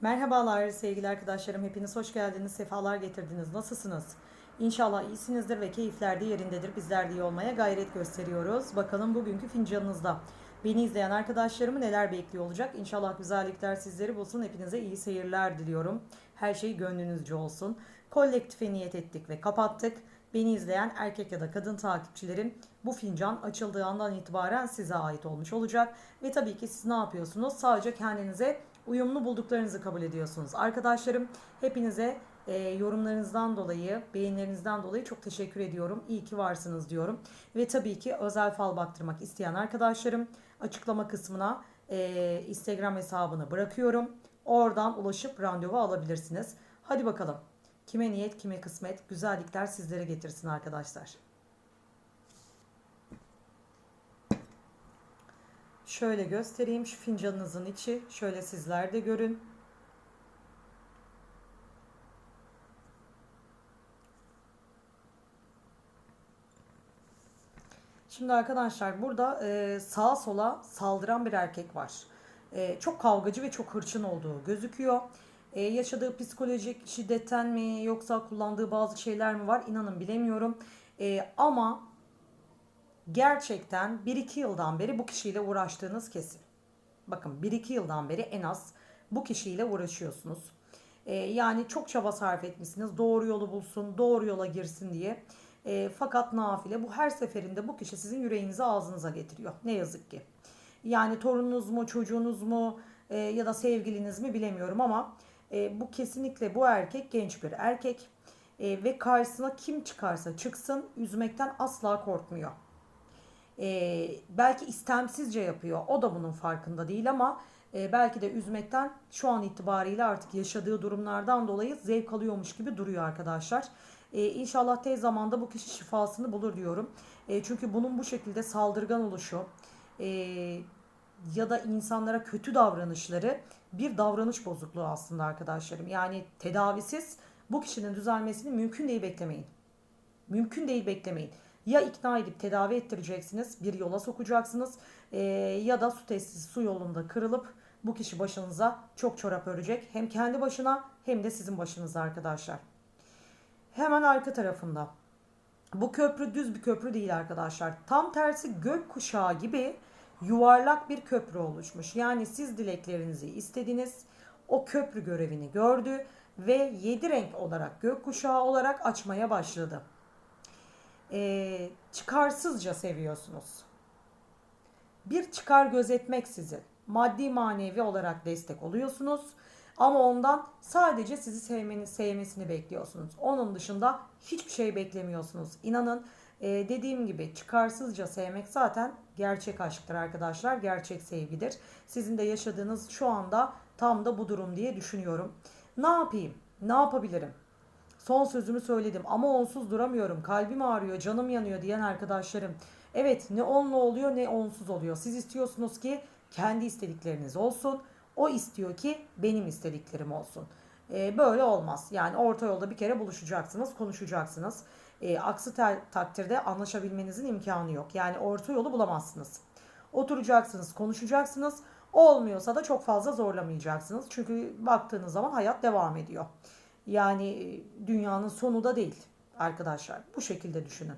Merhabalar sevgili arkadaşlarım. Hepiniz hoş geldiniz. Sefalar getirdiniz. Nasılsınız? İnşallah iyisinizdir ve keyifler de yerindedir. Bizler de iyi olmaya gayret gösteriyoruz. Bakalım bugünkü fincanınızda. Beni izleyen arkadaşlarımı neler bekliyor olacak? İnşallah güzellikler sizleri bulsun. Hepinize iyi seyirler diliyorum. Her şey gönlünüzce olsun. Kolektife niyet ettik ve kapattık. Beni izleyen erkek ya da kadın takipçilerim bu fincan açıldığı andan itibaren size ait olmuş olacak. Ve tabii ki siz ne yapıyorsunuz? Sadece kendinize uyumlu bulduklarınızı kabul ediyorsunuz. Arkadaşlarım hepinize e, yorumlarınızdan dolayı, beğenilerinizden dolayı çok teşekkür ediyorum. İyi ki varsınız diyorum. Ve tabii ki özel fal baktırmak isteyen arkadaşlarım açıklama kısmına e, Instagram hesabını bırakıyorum. Oradan ulaşıp randevu alabilirsiniz. Hadi bakalım. Kime niyet, kime kısmet, güzellikler sizlere getirsin arkadaşlar. Şöyle göstereyim şu fincanınızın içi. Şöyle sizler de görün. Şimdi arkadaşlar burada e, sağa sola saldıran bir erkek var. E, çok kavgacı ve çok hırçın olduğu gözüküyor. E, yaşadığı psikolojik şiddetten mi yoksa kullandığı bazı şeyler mi var inanın bilemiyorum. E, ama gerçekten 1-2 yıldan beri bu kişiyle uğraştığınız kesin. Bakın 1-2 yıldan beri en az bu kişiyle uğraşıyorsunuz. E, yani çok çaba sarf etmişsiniz. Doğru yolu bulsun, doğru yola girsin diye. E, fakat nafile bu her seferinde bu kişi sizin yüreğinizi ağzınıza getiriyor. Ne yazık ki. Yani torununuz mu, çocuğunuz mu e, ya da sevgiliniz mi bilemiyorum ama e, bu kesinlikle bu erkek genç bir erkek. E, ve karşısına kim çıkarsa çıksın üzmekten asla korkmuyor. E, belki istemsizce yapıyor. O da bunun farkında değil ama e, belki de üzmekten şu an itibariyle artık yaşadığı durumlardan dolayı zevk alıyormuş gibi duruyor arkadaşlar. E, inşallah tez zamanda bu kişi şifasını bulur diyorum. E, çünkü bunun bu şekilde saldırgan oluşu e, ya da insanlara kötü davranışları bir davranış bozukluğu aslında arkadaşlarım. Yani tedavisiz bu kişinin düzelmesini mümkün değil beklemeyin. Mümkün değil beklemeyin. Ya ikna edip tedavi ettireceksiniz, bir yola sokacaksınız e, ya da su testi su yolunda kırılıp bu kişi başınıza çok çorap örecek. Hem kendi başına hem de sizin başınıza arkadaşlar. Hemen arka tarafında. Bu köprü düz bir köprü değil arkadaşlar. Tam tersi gök kuşağı gibi yuvarlak bir köprü oluşmuş. Yani siz dileklerinizi istediniz. O köprü görevini gördü ve 7 renk olarak gökkuşağı olarak açmaya başladı. Ee, çıkarsızca seviyorsunuz. Bir çıkar gözetmeksizin maddi manevi olarak destek oluyorsunuz. Ama ondan sadece sizi sevmeni, sevmesini bekliyorsunuz. Onun dışında hiçbir şey beklemiyorsunuz. İnanın e, dediğim gibi çıkarsızca sevmek zaten gerçek aşktır arkadaşlar. Gerçek sevgidir. Sizin de yaşadığınız şu anda tam da bu durum diye düşünüyorum. Ne yapayım? Ne yapabilirim? Son sözümü söyledim ama onsuz duramıyorum. Kalbim ağrıyor, canım yanıyor diyen arkadaşlarım. Evet ne onlu oluyor ne onsuz oluyor. Siz istiyorsunuz ki kendi istedikleriniz olsun. O istiyor ki benim istediklerim olsun. E, böyle olmaz. Yani orta yolda bir kere buluşacaksınız, konuşacaksınız. E, aksi takdirde anlaşabilmenizin imkanı yok. Yani orta yolu bulamazsınız. Oturacaksınız, konuşacaksınız. Olmuyorsa da çok fazla zorlamayacaksınız. Çünkü baktığınız zaman hayat devam ediyor. Yani e, dünyanın sonu da değil arkadaşlar. Bu şekilde düşünün.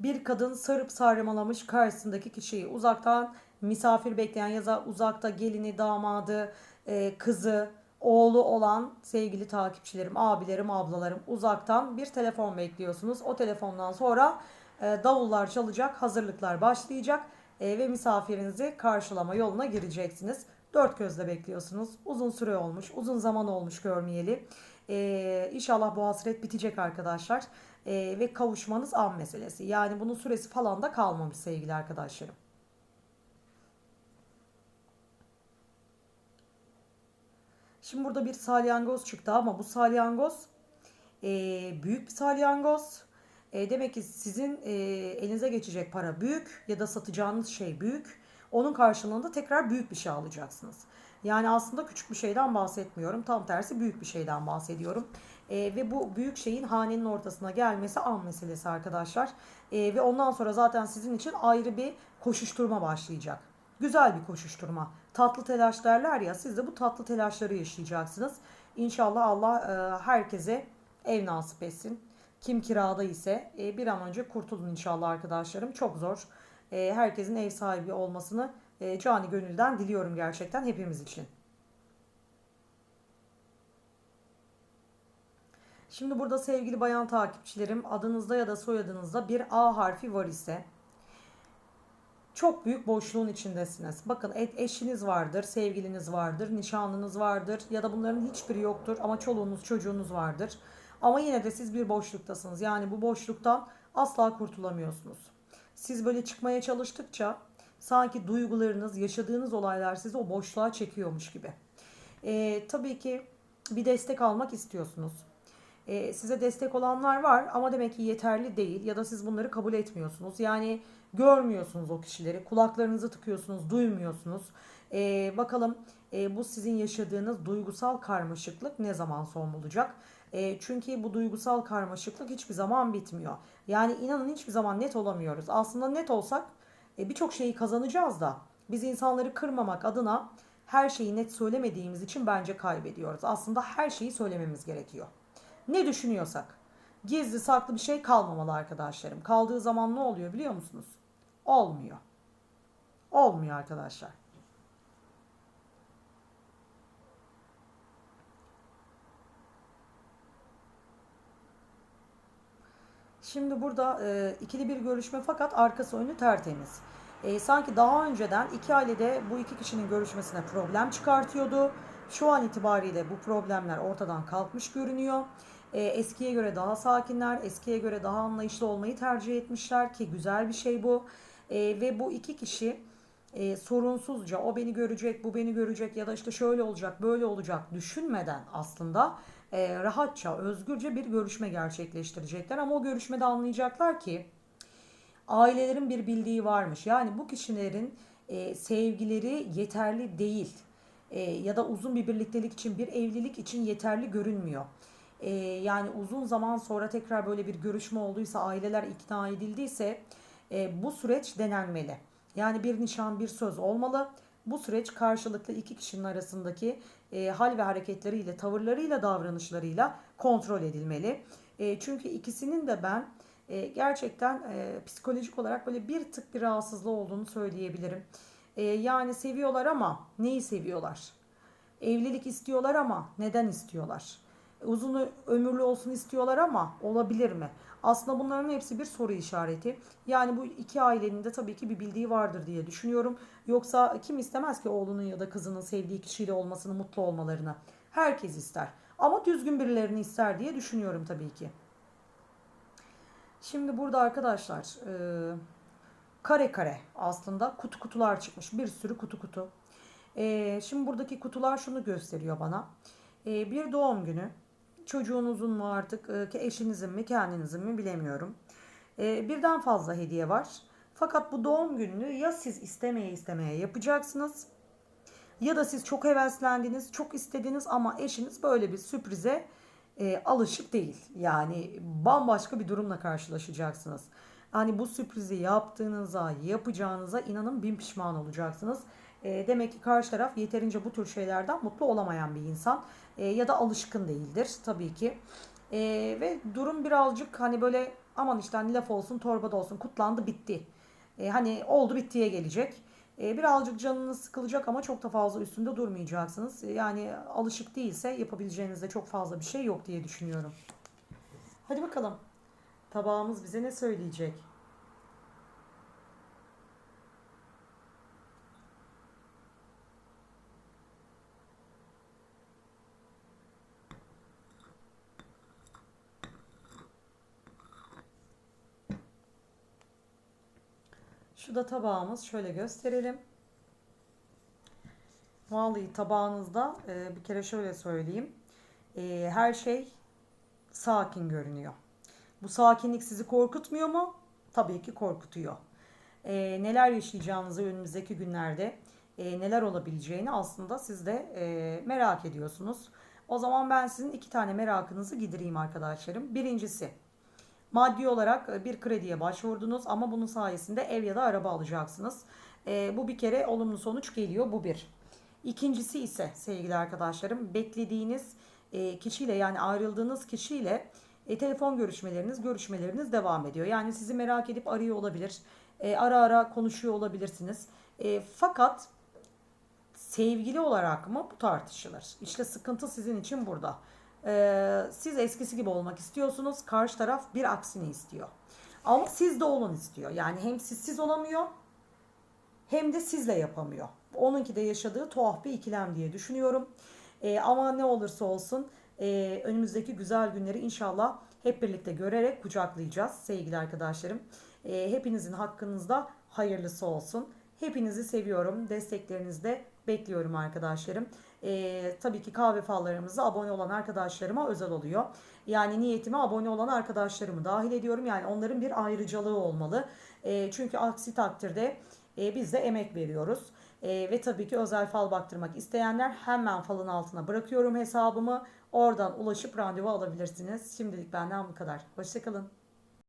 Bir kadın sarıp sarmalamış karşısındaki kişiyi uzaktan misafir bekleyen ya da uzakta gelini, damadı, e, kızı, oğlu olan sevgili takipçilerim, abilerim, ablalarım uzaktan bir telefon bekliyorsunuz. O telefondan sonra e, davullar çalacak, hazırlıklar başlayacak e, ve misafirinizi karşılama yoluna gireceksiniz. Dört gözle bekliyorsunuz. Uzun süre olmuş, uzun zaman olmuş görmeyeli. E, inşallah bu hasret bitecek arkadaşlar. E, ve kavuşmanız an meselesi. Yani bunun süresi falan da kalmamış sevgili arkadaşlarım. Şimdi burada bir salyangoz çıktı ama bu salyangoz e, büyük bir salyangoz. E, demek ki sizin e, elinize geçecek para büyük ya da satacağınız şey büyük. Onun karşılığında tekrar büyük bir şey alacaksınız. Yani aslında küçük bir şeyden bahsetmiyorum. Tam tersi büyük bir şeyden bahsediyorum. E, ve bu büyük şeyin hanenin ortasına gelmesi an meselesi arkadaşlar. E, ve ondan sonra zaten sizin için ayrı bir koşuşturma başlayacak. Güzel bir koşuşturma. Tatlı telaş derler ya siz de bu tatlı telaşları yaşayacaksınız. İnşallah Allah e, herkese ev nasip etsin. Kim kirada ise e, bir an önce kurtulun inşallah arkadaşlarım. Çok zor. E, herkesin ev sahibi olmasını e, cani gönülden diliyorum gerçekten hepimiz için. Şimdi burada sevgili bayan takipçilerim adınızda ya da soyadınızda bir A harfi var ise çok büyük boşluğun içindesiniz. Bakın eşiniz vardır, sevgiliniz vardır, nişanlınız vardır ya da bunların hiçbiri yoktur ama çoluğunuz çocuğunuz vardır. Ama yine de siz bir boşluktasınız. Yani bu boşluktan asla kurtulamıyorsunuz. Siz böyle çıkmaya çalıştıkça sanki duygularınız, yaşadığınız olaylar sizi o boşluğa çekiyormuş gibi. Ee, tabii ki bir destek almak istiyorsunuz. Ee, size destek olanlar var ama demek ki yeterli değil ya da siz bunları kabul etmiyorsunuz. Yani görmüyorsunuz o kişileri, kulaklarınızı tıkıyorsunuz, duymuyorsunuz. Ee, bakalım e, bu sizin yaşadığınız duygusal karmaşıklık ne zaman son bulacak? E, çünkü bu duygusal karmaşıklık hiçbir zaman bitmiyor. Yani inanın hiçbir zaman net olamıyoruz. Aslında net olsak e, birçok şeyi kazanacağız da biz insanları kırmamak adına her şeyi net söylemediğimiz için bence kaybediyoruz. Aslında her şeyi söylememiz gerekiyor. Ne düşünüyorsak. Gizli saklı bir şey kalmamalı arkadaşlarım. Kaldığı zaman ne oluyor biliyor musunuz? Olmuyor. Olmuyor arkadaşlar. Şimdi burada e, ikili bir görüşme fakat arkası önü tertemiz. E, sanki daha önceden iki ailede bu iki kişinin görüşmesine problem çıkartıyordu. Şu an itibariyle bu problemler ortadan kalkmış görünüyor. E, eskiye göre daha sakinler, eskiye göre daha anlayışlı olmayı tercih etmişler ki güzel bir şey bu. E, ve bu iki kişi e, sorunsuzca o beni görecek, bu beni görecek ya da işte şöyle olacak, böyle olacak düşünmeden aslında e, rahatça, özgürce bir görüşme gerçekleştirecekler. Ama o görüşmede anlayacaklar ki ailelerin bir bildiği varmış. Yani bu kişilerin e, sevgileri yeterli değil e, ya da uzun bir birliktelik için, bir evlilik için yeterli görünmüyor. E, yani uzun zaman sonra tekrar böyle bir görüşme olduysa, aileler ikna edildiyse e, bu süreç denenmeli. Yani bir nişan, bir söz olmalı. Bu süreç karşılıklı iki kişinin arasındaki e, hal ve hareketleriyle, tavırlarıyla, davranışlarıyla kontrol edilmeli. E, çünkü ikisinin de ben e, gerçekten e, psikolojik olarak böyle bir tık bir rahatsızlığı olduğunu söyleyebilirim. E, yani seviyorlar ama neyi seviyorlar? Evlilik istiyorlar ama neden istiyorlar? Uzun ömürlü olsun istiyorlar ama olabilir mi? Aslında bunların hepsi bir soru işareti. Yani bu iki ailenin de tabii ki bir bildiği vardır diye düşünüyorum. Yoksa kim istemez ki oğlunun ya da kızının sevdiği kişiyle olmasını, mutlu olmalarını? Herkes ister. Ama düzgün birilerini ister diye düşünüyorum tabii ki. Şimdi burada arkadaşlar e, kare kare aslında kutu kutular çıkmış. Bir sürü kutu kutu. E, şimdi buradaki kutular şunu gösteriyor bana. E, bir doğum günü çocuğunuzun mu artık e, eşinizin mi kendinizin mi bilemiyorum. E, birden fazla hediye var. Fakat bu doğum gününü ya siz istemeye istemeye yapacaksınız ya da siz çok heveslendiniz, çok istediniz ama eşiniz böyle bir sürprize e, alışık değil. Yani bambaşka bir durumla karşılaşacaksınız. Hani bu sürprizi yaptığınıza, yapacağınıza inanın bin pişman olacaksınız. E, demek ki karşı taraf yeterince bu tür şeylerden mutlu olamayan bir insan e, ya da alışkın değildir tabii ki. E, ve durum birazcık hani böyle aman işte hani laf olsun torbada olsun kutlandı bitti. E, hani oldu bittiye gelecek. E, birazcık canınız sıkılacak ama çok da fazla üstünde durmayacaksınız. E, yani alışık değilse yapabileceğinizde çok fazla bir şey yok diye düşünüyorum. Hadi bakalım. Tabağımız bize ne söyleyecek? Şu da tabağımız. Şöyle gösterelim. Vallahi tabağınızda e, bir kere şöyle söyleyeyim. E, her şey sakin görünüyor. Bu sakinlik sizi korkutmuyor mu? Tabii ki korkutuyor. E, neler yaşayacağınızı önümüzdeki günlerde e, neler olabileceğini aslında siz de e, merak ediyorsunuz. O zaman ben sizin iki tane merakınızı gidireyim arkadaşlarım. Birincisi Maddi olarak e, bir krediye başvurdunuz ama bunun sayesinde ev ya da araba alacaksınız. E, bu bir kere olumlu sonuç geliyor. Bu bir. İkincisi ise sevgili arkadaşlarım beklediğiniz e, kişiyle yani ayrıldığınız kişiyle e, telefon görüşmeleriniz, görüşmeleriniz devam ediyor. Yani sizi merak edip arıyor olabilir. E, ara ara konuşuyor olabilirsiniz. E, fakat sevgili olarak mı bu tartışılır. İşte sıkıntı sizin için burada. Ee, siz eskisi gibi olmak istiyorsunuz. Karşı taraf bir aksini istiyor. Ama siz de olun istiyor. Yani hem sizsiz olamıyor hem de sizle yapamıyor. Onunki de yaşadığı tuhaf bir ikilem diye düşünüyorum. Ee, ama ne olursa olsun e, önümüzdeki güzel günleri inşallah hep birlikte görerek kucaklayacağız sevgili arkadaşlarım. Ee, hepinizin hakkınızda hayırlısı olsun. Hepinizi seviyorum. Desteklerinizi de bekliyorum arkadaşlarım. Ee, tabii ki kahve fallarımıza abone olan arkadaşlarıma özel oluyor. Yani niyetime abone olan arkadaşlarımı dahil ediyorum. Yani onların bir ayrıcalığı olmalı. Ee, çünkü aksi takdirde e, biz de emek veriyoruz. E, ve tabii ki özel fal baktırmak isteyenler hemen falın altına bırakıyorum hesabımı. Oradan ulaşıp randevu alabilirsiniz. Şimdilik benden bu kadar. Hoşçakalın.